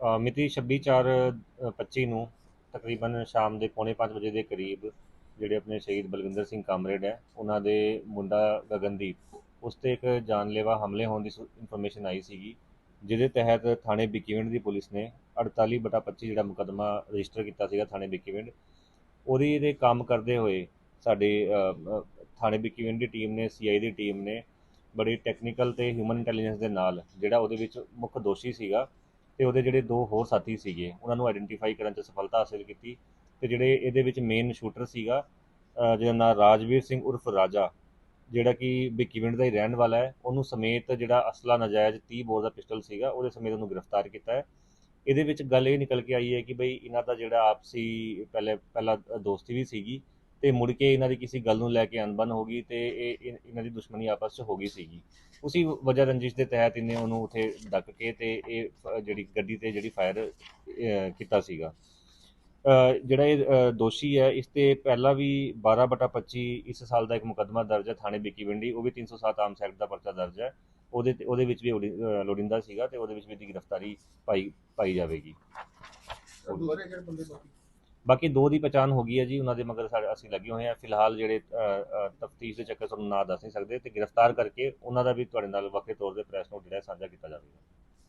ਅ, ਮਿਤੀ 26/4/25 ਨੂੰ ਤਕਰੀਬਨ ਸ਼ਾਮ ਦੇ ਪੌਣੇ 5 ਵਜੇ ਦੇ ਕਰੀਬ ਜਿਹੜੇ ਆਪਣੇ ਸ਼ਹੀਦ ਬਲਵਿੰਦਰ ਸਿੰਘ ਕਾਮਰੇਡ ਹੈ ਉਹਨਾਂ ਦੇ ਮੁੰਡਾ ਗਗਨਦੀਪ ਉਸ ਤੇ ਇੱਕ ਜਾਨਲੇਵਾ ਹਮਲੇ ਹੋਣ ਦੀ ਇਨਫੋਰਮੇਸ਼ਨ ਆਈ ਸੀਗੀ ਜਿਹਦੇ ਤਹਿਤ ਥਾਣੇ ਬਿੱਕੀਵਿੰਡ ਦੀ ਪੁਲਿਸ ਨੇ 48/25 ਜਿਹੜਾ ਮੁਕੱਦਮਾ ਰਜਿਸਟਰ ਕੀਤਾ ਸੀਗਾ ਥਾਣੇ ਬਿੱਕੀਵਿੰਡ ਉਹਦੀ ਇਹਦੇ ਕੰਮ ਕਰਦੇ ਹੋਏ ਸਾਡੇ ਅ, ਅ, ਥਾਣੇ ਬਿੱਕੀਵਿੰਡ ਦੀ ਟੀਮ ਨੇ ਸੀਆਈ ਦੀ ਟੀਮ ਨੇ ਬੜੀ ਟੈਕਨੀਕਲ ਤੇ ਹਿਊਮਨ ਇੰਟੈਲੀਜੈਂਸ ਦੇ ਨਾਲ, ਜਿਹੜਾ ਉਹਦੇ ਵਿੱਚ ਮੁੱਖ ਦੋਸ਼ੀ ਸੀਗਾ ਤੇ ਉਹਦੇ ਜਿਹੜੇ ਦੋ ਹੋਰ ਸਾਥੀ ਸੀਗੇ, ਉਹਨਾਂ ਨੂੰ ਆਇਡੈਂਟੀਫਾਈ ਕਰਨ 'ਚ ਸਫਲਤਾ ਹਾਸਲ ਕੀਤੀ ਤੇ ਜਿਹੜੇ ਇਹਦੇ ਵਿੱਚ ਮੇਨ ਸ਼ੂਟਰ ਸੀਗਾ ਜਿਹਦਾ ਨਾਮ ਰਾਜਵੀਰ ਸਿੰਘ ਉਰਫ ਰਾਜਾ, ਜਿਹੜਾ ਕਿ ਬਿੱਕੀਵਿੰਡ ਦਾ ਹੀ ਰਹਿਣ ਵਾਲਾ ਹੈ, ਉਹਨੂੰ ਸਮੇਤ ਜਿਹੜਾ ਅਸਲਾ ਨਜਾਇਜ਼ 30 ਬੋਰ ਦਾ ਪਿਸਟਲ ਸੀਗਾ, ਉਹਦੇ ਸਮੇਤ ਉਹਨੂੰ ਗ੍ਰਿਫਤਾਰ ਕੀਤਾ ਹੈ। ਇਹਦੇ ਵਿੱਚ ਗੱਲ ਇਹ ਨਿਕਲ ਕੇ ਆਈ ਹੈ ਕਿ ਬਈ ਇਹਨਾਂ ਦਾ ਜਿਹੜਾ ਆਪਸੀ ਪਹਿਲੇ, ਪਹਿਲਾ ਦੋਸਤੀ ਵੀ ਸੀਗੀ ਤੇ ਮੁੜ ਕੇ ਇਹਨਾਂ ਦੀ ਕਿਸੇ ਗੱਲ ਨੂੰ ਲੈ ਕੇ ਅਣਬਣ ਹੋ ਗਈ ਤੇ ਇਹ ਇਹ- ਇਹਨਾਂ ਦੀ ਦੁਸ਼ਮਣੀ ਆਪਸ 'ਚ ਹੋ ਗਈ ਸੀਗੀ। ਉਸੇ ਵਜ੍ਹਾ ਰੰਜਿਸ਼ ਦੇ ਤਹਿਤ ਇਹਨੇ ਉਹਨੂੰ ਉੱਥੇ ਡੱਕ ਕੇ ਤੇ ਇਹ ਫ- ਜਿਹੜੀ ਗੱਡੀ ਤੇ ਜਿਹੜੀ ਫਾਇਰ ਕੀਤਾ ਸੀਗਾ। ਅ, ਜਿਹੜਾ ਇਹ ਅ, ਦੋਸ਼ੀ ਹੈ ਇਸ ਤੇ ਪਹਿਲਾਂ ਵੀ 12 ਬਟਾ 25 ਇਸ ਸਾਲ ਦਾ ਇੱਕ ਮੁਕੱਦਮਾ ਦਰਜ ਹੈ ਥਾਣੇ ਬਿੱਕੀਵਿੰਡੀ ਉਹ ਵੀ 307 ਆਮ ਸੈਕਟ ਦਾ ਪਰਚਾ ਦਰਜ ਹੈ। ਉਹਦੇ ਤੇ ਉਹਦੇ ਵਿੱਚ ਵੀ ਲੋੜੀ- ਅ, ਲੋੜੀਂਦਾ ਸੀਗਾ ਤੇ ਉਹਦੇ ਵਿੱਚ ਵੀ ਦੀ ਗ੍ਰਿਫਤਾਰੀ ਪਾਈ ਪਾਈ ਜਾਵੇਗੀ। ਦੂਸਰੇ ਜਿਹੜੇ ਬੰਦੇ ਬਾਕੀ ਬਾਕੀ ਦੋ ਦੀ ਪਛਾਣ ਹੋ ਗਈ ਹੈ ਜੀ ਉਹਨਾਂ ਦੇ ਮਗਰ ਸਾਡੇ ਅਸੀਂ ਲੱਗੇ ਹੋਏ ਆ ਫਿਲਹਾਲ ਜਿਹੜੇ ਤਫਤੀਸ਼ ਦੇ ਚੱਕਰ ਤੁਹਾਨੂੰ ਨਾਂ ਦੱਸ ਨਹੀਂ ਸਕਦੇ ਤੇ ਗ੍ਰਿਫਤਾਰ ਕਰਕੇ ਉਹਨਾਂ ਦਾ ਵੀ ਤੁਹਾਡੇ ਨਾਲ ਵੱਖਰੇ ਤੌਰ ਤੇ ਪ੍ਰੈਸ ਨੋਟ ਜਿਹੜਾ ਸਾਂਝਾ ਕੀਤਾ ਜਾਵੇਗਾ।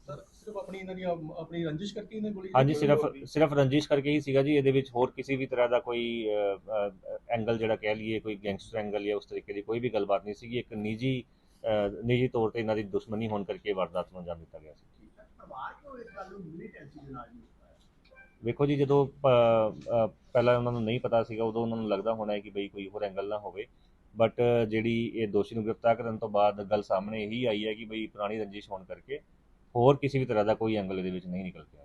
ਸਰ ਸਿਰਫ ਆਪਣੀ ਇਹਨਾਂ ਦੀ ਆਪ- ਆਪਣੀ ਰੰਜਿਸ਼ ਕਰਕੇ ਇਹਨੇ ਗੋਲੀ ਹਾਂਜੀ ਸਿਰਫ? ਸਿਰਫ ਰੰਜਿਸ਼ ਕਰਕੇ ਹੀ ਸੀਗਾ ਜੀ। ਇਹਦੇ ਵਿੱਚ ਹੋਰ ਕਿਸੇ ਵੀ ਤਰ੍ਹਾਂ ਦਾ ਕੋਈ ਐਂਗਲ ਜਿਹੜਾ ਕਹਿ ਲਈਏ ਕੋਈ ਗੈਂਗਸਟਰ ਐਂਗਲ ਜਾਂ ਉਸ ਤਰੀਕੇ ਦੀ ਕੋਈ ਵੀ ਗੱਲਬਾਤ ਨਹੀਂ ਸੀਗੀ। ਇੱਕ ਨਿੱਜੀ ਨਿੱਜੀ ਤੌਰ ਤੇ ਇਹਨਾਂ ਦੀ ਦੁਸ਼ਮਣੀ ਹੋਣ ਕਰਕੇ ਵਾਰਦਾਤ ਨੂੰ ਅੰਜਾਮ ਦਿੱਤਾ ਗਿਆ ਸੀ। ਪਰਿਵਾਰ ਕਿਉਂ ਇਸ ਗੱਲ ਨੂੰ ਮਿਲੀਟੈਂਸੀ ਦੇ ਨਾਲ ਯੂਜ਼ ਕਰਦਾ ਵੇਖੋ ਜੀ, ਜਦੋਂ ਪਹਿਲਾਂ ਉਹਨਾਂ ਨੂੰ ਨਹੀਂ ਪਤਾ ਸੀਗਾ, ਉਦੋਂ ਉਹਨਾਂ ਨੂੰ ਲੱਗਦਾ ਹੋਣਾ ਹੈ ਕਿ ਬਈ ਕੋਈ ਹੋਰ ਐਂਗਲ ਨਾ ਹੋਵੇ। ਬਟ ਜਿਹੜੀ ਇਹ ਦੋਸ਼ੀ ਨੂੰ ਗ੍ਰਿਫਤਾਰ ਕਰਨ ਤੋਂ ਬਾਅਦ ਗੱਲ ਸਾਹਮਣੇ ਇਹੀ ਆਈ ਹੈ ਕਿ ਬਈ ਪੁਰਾਣੀ ਰੰਜਿਸ਼ ਹੋਣ ਕਰਕੇ ਹੋਰ ਕਿਸੇ ਵੀ ਤਰ੍ਹਾਂ ਦਾ ਕੋਈ ਐਂਗਲ ਇਹਦੇ ਵਿੱਚ ਨਹੀਂ ਨਿਕਲ ਕੇ